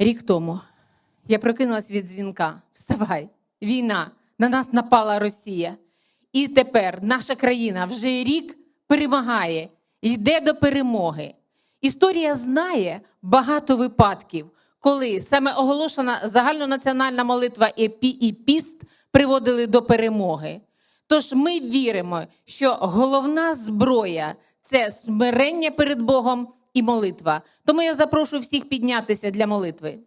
Рік тому я прокинулась від дзвінка. Вставай, війна, на нас напала Росія. І тепер наша країна вже рік перемагає, йде до перемоги. Історія знає багато випадків, коли саме оголошена загальнонаціональна молитва епі і піст приводили до перемоги. Тож ми віримо, що головна зброя це смирення перед Богом і молитва. Тому я запрошую всіх піднятися для молитви.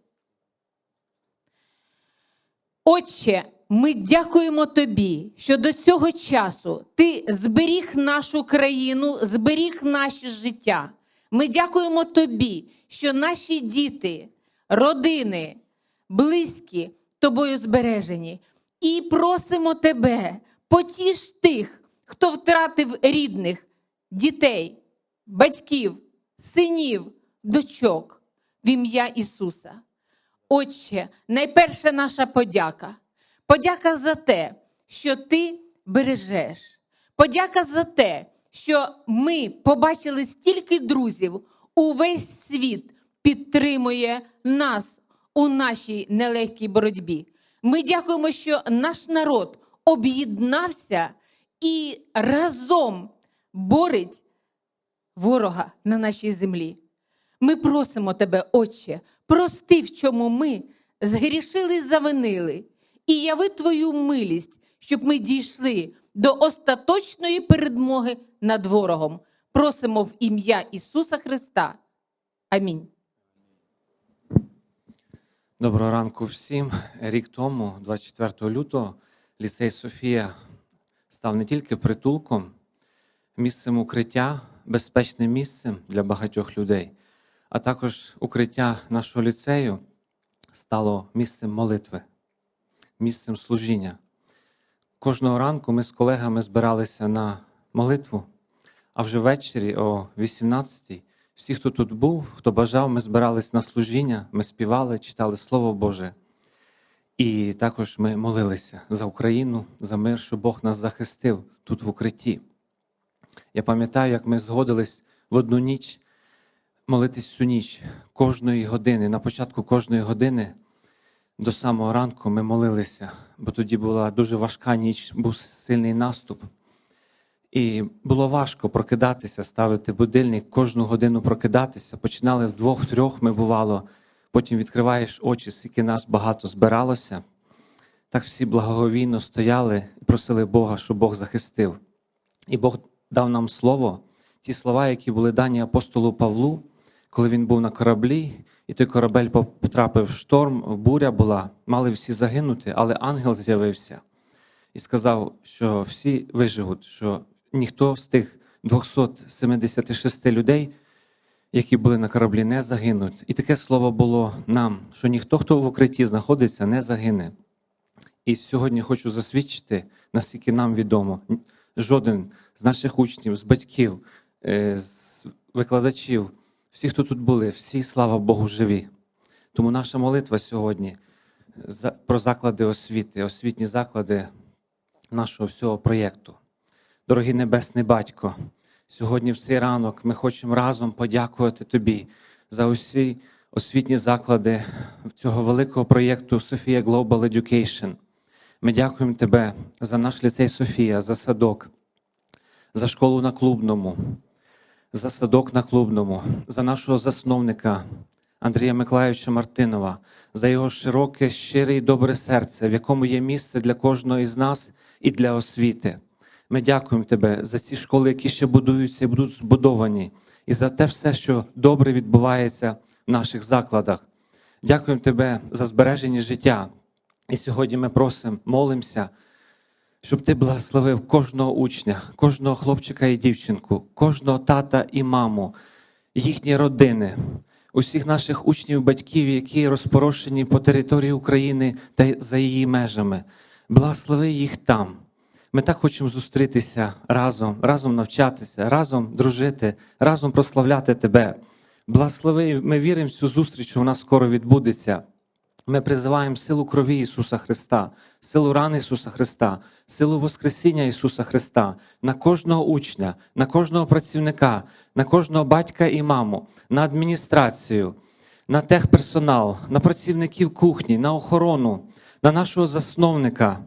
Отче, ми дякуємо тобі, що до цього часу ти зберіг нашу країну, зберіг наше життя. Ми дякуємо тобі, що наші діти, родини, близькі тобою збережені. І просимо тебе, потіш тих, хто втратив рідних, дітей, батьків, синів, дочок в ім'я Ісуса. Отче, найперше наша подяка. Подяка за те, що ти бережеш. Подяка за те, що ми побачили стільки друзів, увесь світ підтримує нас у нашій нелегкій боротьбі. Ми дякуємо, що наш народ об'єднався і разом борить ворога на нашій землі. Ми просимо тебе, Отче, прости, в чому ми згрішили завинили, і яви твою милість, щоб ми дійшли до остаточної передмоги над ворогом. Просимо в ім'я Ісуса Христа. Амінь. Доброго ранку всім. Рік тому, 24 лютого, ліцей Софія став не тільки притулком, місцем укриття, безпечним місцем для багатьох людей, а також укриття нашого ліцею стало місцем молитви, місцем служіння. Кожного ранку ми з колегами збиралися на молитву, а вже ввечері о 18-й всі, хто тут був, хто бажав, ми збирались на служіння, ми співали, читали Слово Боже. І також ми молилися за Україну, за мир, щоб Бог нас захистив тут в укритті. Я пам'ятаю, як ми згодились в одну ніч молитись всю ніч, кожної години. На початку кожної години до самого ранку ми молилися, бо тоді була дуже важка ніч, був сильний наступ. І було важко прокидатися, ставити будильник, кожну годину прокидатися. Починали вдвох-трьох, ми бувало. Потім відкриваєш очі, скільки нас багато збиралося. Так всі благоговійно стояли і просили Бога, щоб Бог захистив. І Бог дав нам слово, ті слова, які були дані апостолу Павлу, коли він був на кораблі, і той корабель потрапив в шторм, буря була, мали всі загинути, але ангел з'явився і сказав, що всі виживуть, що ніхто з тих 276 людей, які були на кораблі, не загинуть. І таке слово було нам, що ніхто, хто в укритті знаходиться, не загине. І сьогодні хочу засвідчити, наскільки нам відомо, жоден з наших учнів, з батьків, е, з викладачів, всі, хто тут були, всі, слава Богу, живі. Тому наша молитва сьогодні про заклади освіти, освітні заклади нашого всього проєкту. Дорогий Небесний Батько, сьогодні в цей ранок ми хочемо разом подякувати Тобі за усі освітні заклади цього великого проєкту Софія Global Education. Ми дякуємо Тебе за наш ліцей Софія, за садок, за школу на клубному, за садок на клубному, за нашого засновника Андрія Миколаївича Мартинова, за його широке, щире і добре серце, в якому є місце для кожного із нас і для освіти. Ми дякуємо Тебе за ці школи, які ще будуються і будуть збудовані, і за те все, що добре відбувається в наших закладах. Дякуємо Тебе за збереження життя. І сьогодні ми просимо, молимося, щоб ти благословив кожного учня, кожного хлопчика і дівчинку, кожного тата і маму, їхні родини, усіх наших учнів, батьків, які розпорошені по території України та за її межами. Благослови їх там. Ми так хочемо зустрітися разом, разом навчатися, разом дружити, разом прославляти Тебе. Благослови, ми віримо в цю зустріч, що вона скоро відбудеться. Ми призиваємо силу крові Ісуса Христа, силу рани Ісуса Христа, силу Воскресіння Ісуса Христа на кожного учня, на кожного працівника, на кожного батька і маму, на адміністрацію, на техперсонал, на працівників кухні, на охорону, на нашого засновника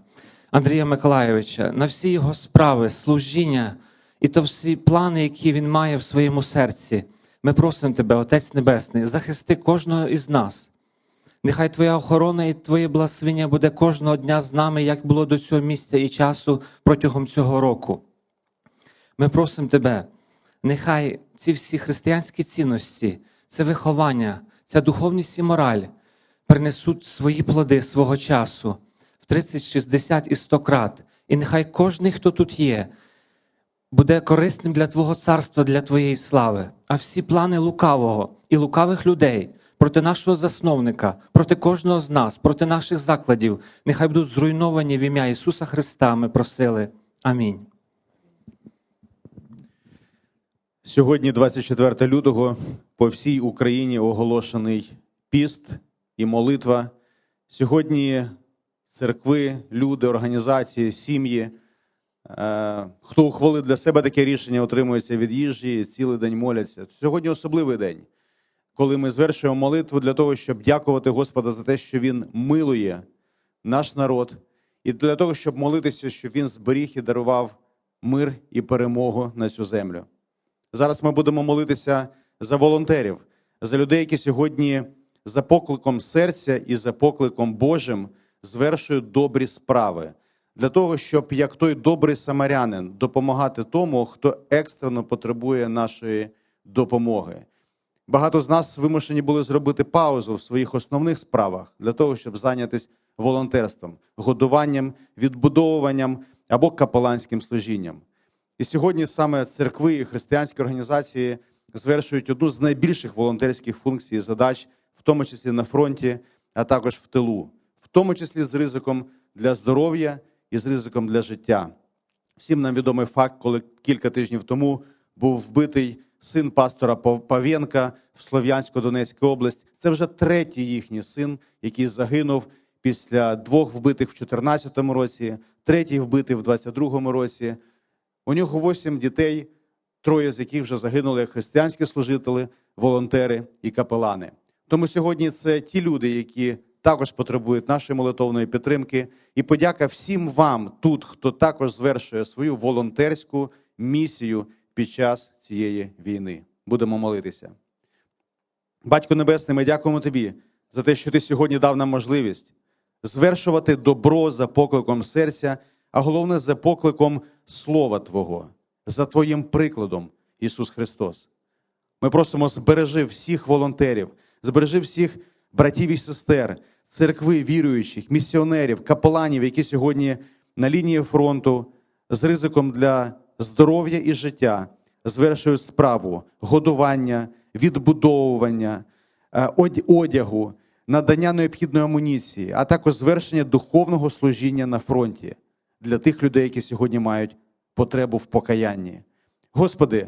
Андрія Миколайовича, на всі його справи, служіння і то всі плани, які він має в своєму серці. Ми просимо тебе, Отець Небесний, захисти кожного із нас. Нехай Твоя охорона і Твоє благословення буде кожного дня з нами, як було до цього місця і часу протягом цього року. Ми просимо Тебе, нехай ці всі християнські цінності, це виховання, ця духовність і мораль принесуть свої плоди свого часу в 30, 60 і 100 крат. І нехай кожен, хто тут є, буде корисним для Твого царства, для Твоєї слави. А всі плани лукавого і лукавих людей проти нашого засновника, проти кожного з нас, проти наших закладів, нехай будуть зруйновані в ім'я Ісуса Христа. Ми просили. Амінь. Сьогодні, 24 лютого, по всій Україні оголошений піст і молитва. Сьогодні церкви, люди, організації, сім'ї, е, хто ухвалив для себе таке рішення, отримується від їжі, цілий день моляться. Сьогодні особливий день, коли ми звершуємо молитву для того, щоб дякувати Господа за те, що Він милує наш народ, і для того, щоб молитися, щоб Він зберіг і дарував мир і перемогу на цю землю. Зараз ми будемо молитися за волонтерів, за людей, які сьогодні за покликом серця і за покликом Божим звершують добрі справи для того, щоб як той добрий самарянин допомагати тому, хто екстрено потребує нашої допомоги. Багато з нас вимушені були зробити паузу в своїх основних справах для того, щоб зайнятися волонтерством, годуванням, відбудовуванням або капеланським служінням. І сьогодні саме церкви і християнські організації звершують одну з найбільших волонтерських функцій і задач, в тому числі на фронті, а також в тилу, в тому числі з ризиком для здоров'я і з ризиком для життя. Всім нам відомий факт, коли кілька тижнів тому був вбитий син пастора Пав- Павєнка в Слов'янсько-Донецькій області. Це вже третій їхній син, який загинув після двох вбитих в 2014 році, третій вбитий в 2022 році. У нього восім дітей, троє з яких вже загинули християнські служителі, волонтери і капелани. Тому сьогодні це ті люди, які також потребують нашої молитовної підтримки. І подяка всім вам тут, хто також звершує свою волонтерську місію під час цієї війни. Будемо молитися. Батько Небесний, ми дякуємо тобі за те, що ти сьогодні дав нам можливість звершувати добро за покликом серця, а головне за покликом Слова Твого, за Твоїм прикладом, Ісус Христос. Ми просимо, збережи всіх волонтерів, збережи всіх братів і сестер, церкви віруючих, місіонерів, капеланів, які сьогодні на лінії фронту з ризиком для здоров'я і життя звершують справу годування, відбудовування, е, одягу, надання необхідної амуніції, а також звершення духовного служіння на фронті для тих людей, які сьогодні мають потребу в покаянні. Господи,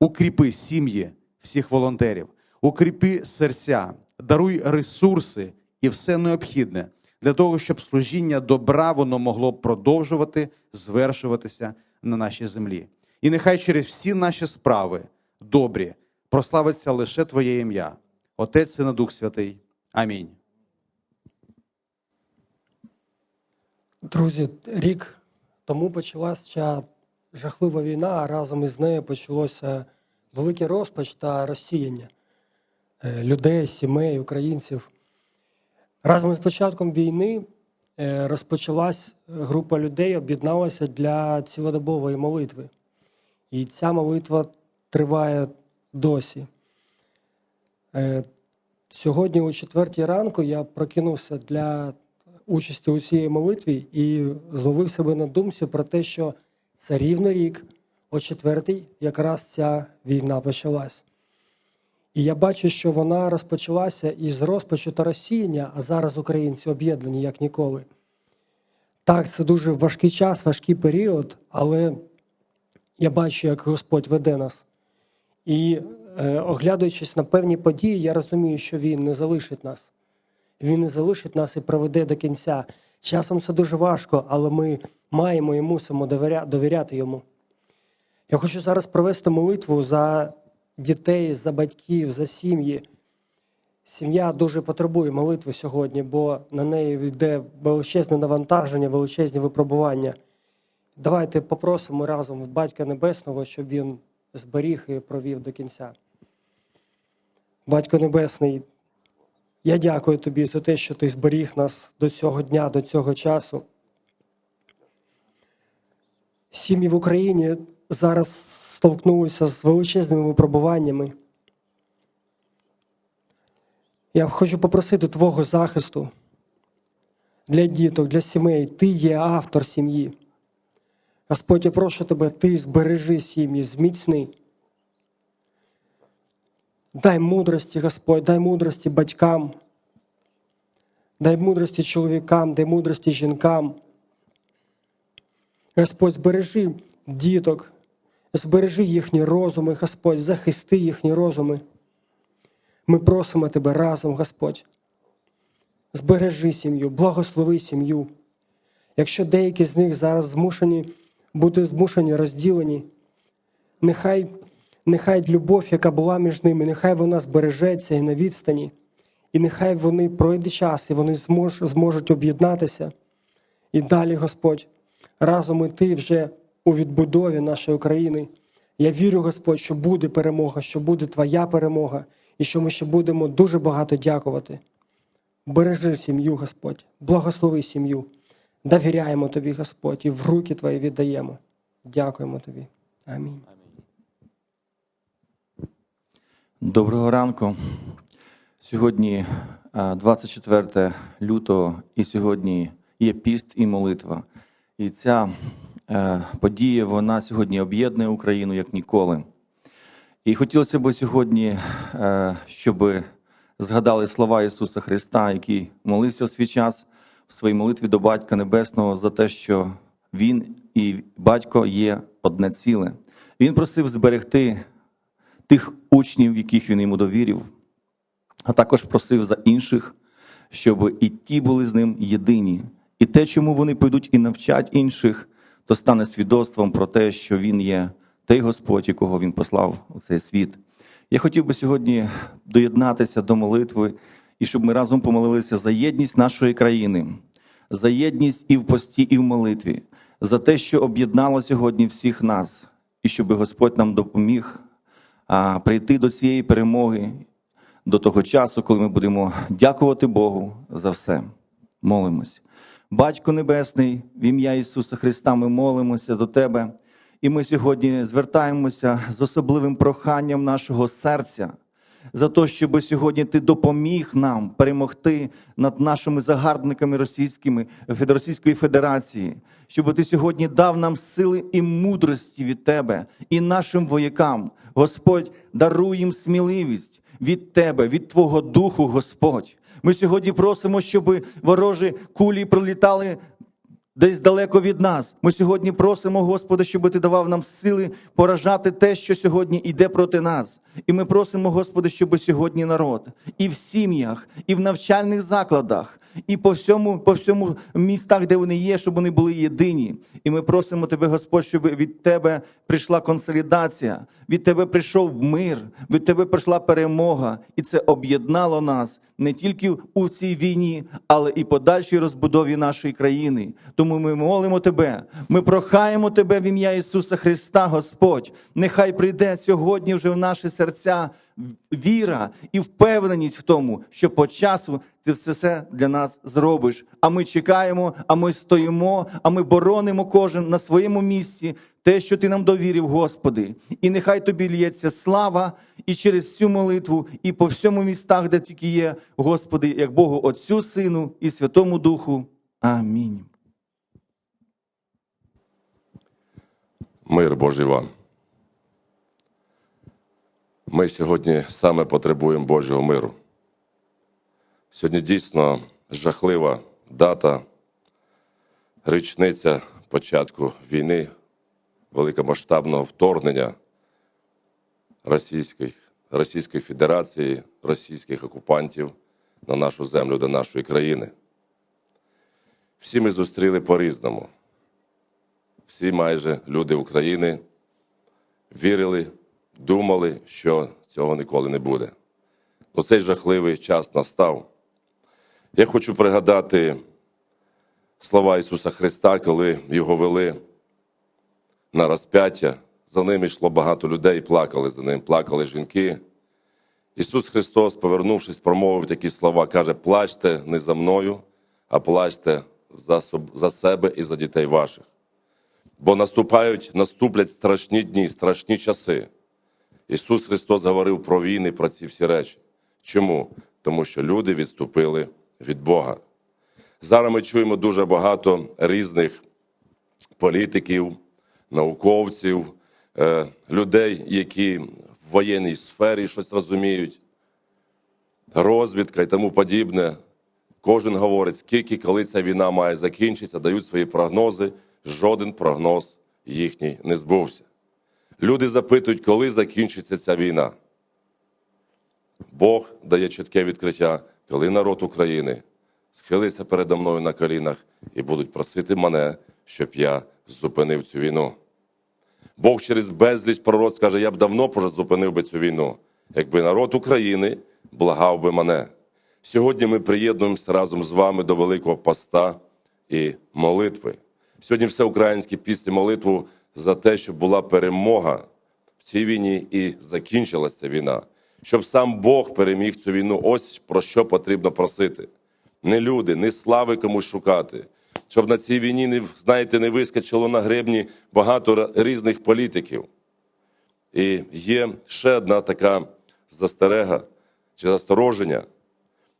укріпи сім'ї всіх волонтерів, укріпи серця, даруй ресурси і все необхідне для того, щоб служіння добра воно могло продовжувати звершуватися на нашій землі. І нехай через всі наші справи добрі прославиться лише Твоє ім'я, Отець Син і Дух Святий. Амінь. Друзі, рік тому почалася жахлива війна, а разом із нею почалося великий розпач та розсіяння е, людей, сімей, українців. Разом з початком війни розпочалась група людей, об'єдналася для цілодобової молитви. І ця молитва триває досі. Е, Сьогодні о четвертій ранку я прокинувся для участі у цій молитві і зловив себе на думці про те, що це рівно рік, о четвертій, якраз ця війна почалась. І я бачу, що вона розпочалася із розпачу та розсіяння, а зараз українці об'єднані як ніколи. Так, це дуже важкий час, важкий період, але я бачу, як Господь веде нас. І е, оглядуючись на певні події, я розумію, що Він не залишить нас. Він не залишить нас і проведе до кінця. Часом це дуже важко, але ми маємо і мусимо довіря- довіряти йому. Я хочу зараз провести молитву за дітей, за батьків, за сім'ї. Сім'я дуже потребує молитви сьогодні, бо на неї йде величезне навантаження, величезні випробування. Давайте попросимо разом в Батька Небесного, щоб він зберіг і провів до кінця. Батько Небесний, я дякую тобі за те, що ти зберіг нас до цього дня, до цього часу. Сім'ї в Україні зараз столкнулися з величезними випробуваннями. Я хочу попросити Твого захисту для діток, для сімей. Ти є автор сім'ї. Господь, я прошу тебе, ти збережи сім'ї, зміцни. Дай мудрості, Господь, дай мудрості батькам, дай мудрості чоловікам, дай мудрості жінкам. Господь, збережи діток, збережи їхні розуми, Господь, захисти їхні розуми. Ми просимо Тебе разом, Господь. Збережи сім'ю, благослови сім'ю. Якщо деякі з них зараз змушені бути змушені розділені, нехай, нехай любов, яка була між ними, нехай вона збережеться і на відстані, і нехай вони пройде час, і вони змож, зможуть об'єднатися. І далі, Господь, разом іти вже у відбудові нашої України. Я вірю, Господь, що буде перемога, що буде Твоя перемога, і що ми ще будемо дуже багато дякувати. Бережи сім'ю, Господь, благослови сім'ю. Довіряємо Тобі, Господь, і в руки Твої віддаємо. Дякуємо Тобі. Амінь. Доброго ранку. Сьогодні 24 лютого, і сьогодні є піст і молитва. І ця подія вона сьогодні об'єднує Україну як ніколи. І хотілося б сьогодні, е, щоб згадали слова Ісуса Христа, який молився в свій час в своїй молитві до Батька Небесного за те, що Він і батько є одне ціле. Він просив зберегти тих учнів, яких він йому довірив, а також просив за інших, щоб і ті були з ним єдині. І те, чому вони підуть і навчать інших, то стане свідоцтвом про те, що він є той Господь, якого він послав у цей світ. Я хотів би сьогодні доєднатися до молитви і щоб ми разом помолилися за єдність нашої країни, за єдність і в пості, і в молитві, за те, що об'єднало сьогодні всіх нас, і щоб Господь нам допоміг прийти до цієї перемоги, до того часу, коли ми будемо дякувати Богу за все. Молимось. Батько Небесний, в ім'я Ісуса Христа, ми молимося до Тебе, і ми сьогодні звертаємося з особливим проханням нашого серця за те, щоб сьогодні ти допоміг нам перемогти над нашими загарбниками російськими Російської Федерації, щоб ти сьогодні дав нам сили і мудрості від тебе і нашим воякам. Господь, даруй їм сміливість від тебе, від Твого духу, Господь. Ми сьогодні просимо, щоб ворожі кулі пролітали десь далеко від нас. Ми сьогодні просимо, Господа, щоб ти давав нам сили поражати те, що сьогодні йде проти нас. І ми просимо, Господи, щоб сьогодні народ і в сім'ях, і в навчальних закладах, і по всьому, по всьому містах, де вони є, щоб вони були єдині. І ми просимо Тебе, Господь, щоб від Тебе прийшла консолідація, від Тебе прийшов мир, від Тебе прийшла перемога, і це об'єднало нас не тільки у цій війні, але і подальшій розбудові нашої країни. Тому ми молимо Тебе, ми прохаємо Тебе в ім'я Ісуса Христа, Господь. Нехай прийде сьогодні вже в наші серця віра і впевненість в тому, що по часу ти все це для нас зробиш. А ми чекаємо, а ми стоїмо, а ми боронимо кожен на своєму місці те, що ти нам довірив, Господи. І нехай тобі лється слава і через цю молитву, і по всьому містах, де тільки є, Господи, як Богу, Отцю, Сину і Святому Духу. Амінь. Мир Божий вам. Ми сьогодні саме потребуємо Божого миру. Сьогодні дійсно жахлива дата, річниця початку війни, великомасштабного вторгнення Російської, Російської Федерації, російських окупантів на нашу землю до нашої країни. Всі ми зустріли по-різному всі майже люди України вірили, думали, що цього ніколи не буде. оцей жахливий час настав. Я хочу пригадати слова Ісуса Христа, коли його вели на розп'яття. За ним йшло багато людей, плакали за ним, плакали жінки. Ісус Христос, повернувшись, промовив такі слова, каже: плачте не за мною, а плачте за, за себе і за дітей ваших. Бо наступають, наступлять страшні дні, страшні часи. Ісус Христос говорив про війни, про ці всі речі. Чому? Тому що люди відступили від Бога. Зараз ми чуємо дуже багато різних політиків, науковців, е, людей, які в воєнній сфері щось розуміють, розвідка і тому подібне. Кожен говорить, скільки, коли ця війна має закінчитися, дають свої прогнози. Жоден прогноз їхній не збувся. Люди запитують, коли закінчиться ця війна. Бог дає чітке відкриття, коли народ України схилиться передо мною на колінах і будуть просити мене, щоб я зупинив цю війну. Бог через безліч пророцтв скаже, я б давно вже зупинив би цю війну, якби народ України благав би мене. Сьогодні ми приєднуємося разом з вами до Великого Поста і молитви. Сьогодні всеукраїнські пісні молитву за те, щоб була перемога в цій війні і закінчилася війна. Щоб сам Бог переміг цю війну. Ось про що потрібно просити. Не люди, не слави комусь шукати. Щоб на цій війні, не, знаєте, не вискочило на гребні багато різних політиків. І є ще одна така застерега чи застороження.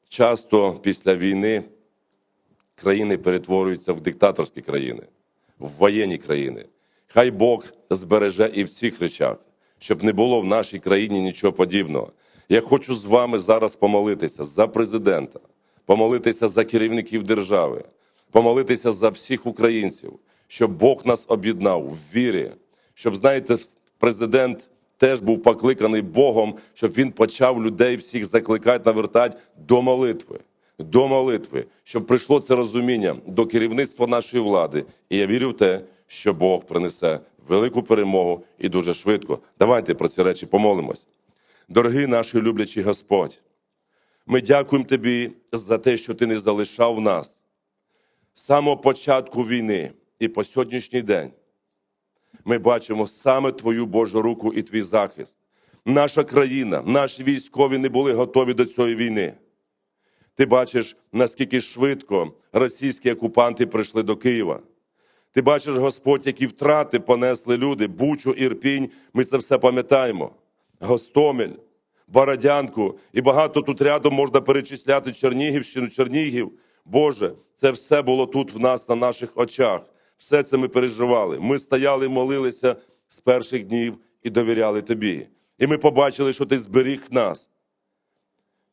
Часто після війни країни перетворюються в диктаторські країни, в воєнні країни. Хай Бог збереже і в цих речах, щоб не було в нашій країні нічого подібного. Я хочу з вами зараз помолитися за президента, помолитися за керівників держави, помолитися за всіх українців, щоб Бог нас об'єднав в вірі, щоб, знаєте, президент теж був покликаний Богом, щоб він почав людей всіх закликати, навертати до молитви. До молитви, щоб прийшло це розуміння до керівництва нашої влади. І я вірю в те, що Бог принесе велику перемогу і дуже швидко. Давайте про ці речі помолимось. Дорогий наш люблячий Господь, ми дякуємо Тобі за те, що Ти не залишав нас з самого початку війни і по сьогоднішній день. Ми бачимо саме Твою Божу руку і Твій захист. Наша країна, наші військові не були готові до цієї війни. Ти бачиш, наскільки швидко російські окупанти прийшли до Києва. Ти бачиш, Господь, які втрати понесли люди, Бучу, Ірпінь, ми це все пам'ятаємо. Гостомель, Бородянку і багато тут рядом можна перечисляти Чернігівщину, Чернігів. Боже, це все було тут в нас на наших очах. Все це ми переживали. Ми стояли, молилися з перших днів і довіряли Тобі. І ми побачили, що Ти зберіг нас.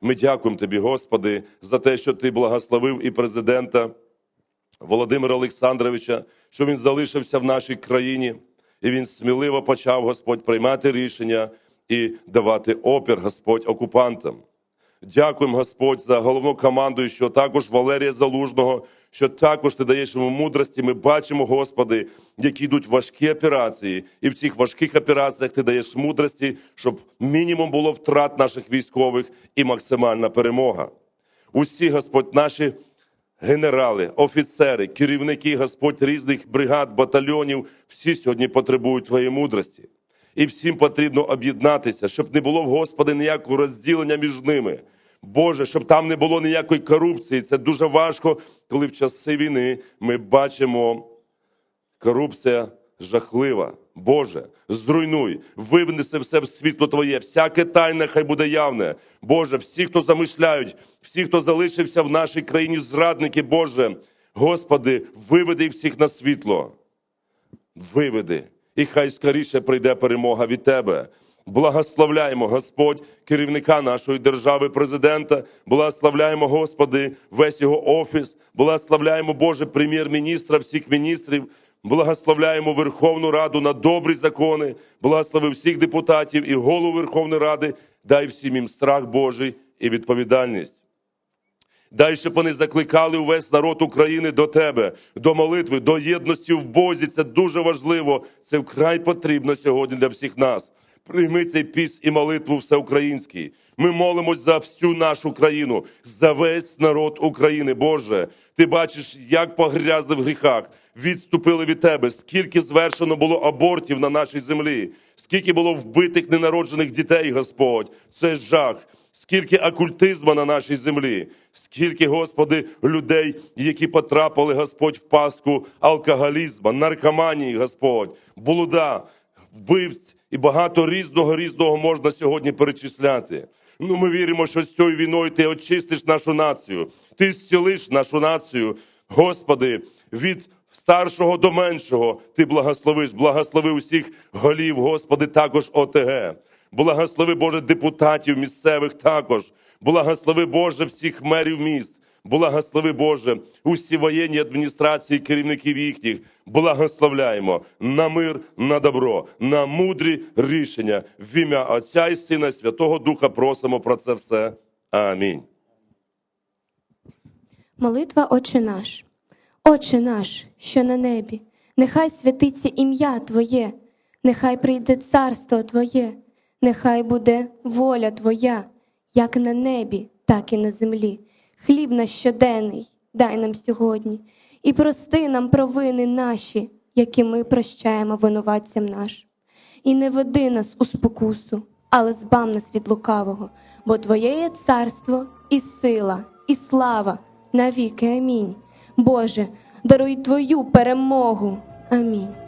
Ми дякуємо Тобі, Господи, за те, що Ти благословив і президента Володимира Олександровича, що він залишився в нашій країні, і він сміливо почав Господь приймати рішення і давати опір Господь окупантам. Дякуємо, Господь, за головну команду, що також Валерія Залужного, що також ти даєш йому мудрості. Ми бачимо, Господи, які йдуть важкі операції, і в цих важких операціях ти даєш мудрості, щоб мінімум було втрат наших військових і максимальна перемога. Усі, Господь, наші генерали, офіцери, керівники, Господь різних бригад, батальйонів, всі сьогодні потребують Твоєї мудрості. І всім потрібно об'єднатися, щоб не було в Господи ніякого розділення між ними. Боже, щоб там не було ніякої корупції. Це дуже важко, коли в часи війни ми бачимо корупція жахлива. Боже, зруйнуй, винеси все в світло Твоє, всяке тайне хай буде явне. Боже, всі, хто замишляють, всі, хто залишився в нашій країні, зрадники, Боже, Господи, виведи всіх на світло. Виведи, і хай скоріше прийде перемога від Тебе. Благословляємо, Господь, керівника нашої держави, президента. Благословляємо, Господи, весь його офіс. Благословляємо, Боже, прем'єр-міністра, всіх міністрів. Благословляємо Верховну Раду на добрі закони. Благослови всіх депутатів і голову Верховної Ради. Дай всім їм страх Божий і відповідальність. Дай, щоб вони закликали увесь народ України до тебе, до молитви, до єдності в Бозі. Це дуже важливо. Це вкрай потрібно сьогодні для всіх нас. Прийми цей піст і молитву всеукраїнський. Ми молимось за всю нашу країну, за весь народ України. Боже, ти бачиш, як погрязли в гріхах, відступили від тебе, скільки звершено було абортів на нашій землі, скільки було вбитих ненароджених дітей, Господь. Це жах. Скільки окультизму на нашій землі, скільки, Господи, людей, які потрапили, Господь, в паску алкоголізму, наркоманії, Господь, блуда, вбивць і багато різного різного можна сьогодні перечисляти. Ну, ми віримо, що з цією війною ти очистиш нашу націю, ти зцілиш нашу націю, Господи, від старшого до меншого ти благословиш, благослови усіх голів, Господи, також ОТГ. Благослови Боже депутатів місцевих також. Благослови Боже всіх мерів міст. Благослови Боже усі воєнні адміністрації, керівників їхніх. Благословляємо на мир, на добро, на мудрі рішення. В ім'я Отця і Сина, Святого Духа просимо про це все. Амінь. Молитва Отче наш. Отче наш, що на небі, нехай святиться ім'я Твоє, нехай прийде царство Твоє, нехай буде воля Твоя, як на небі, так і на землі. Хліб наш щоденний дай нам сьогодні, і прости нам провини наші, які ми прощаємо винуватцям нашим. І не веди нас у спокусу, але збав нас від лукавого, бо Твоє є царство і сила, і слава навіки. Амінь. Боже, даруй Твою перемогу. Амінь.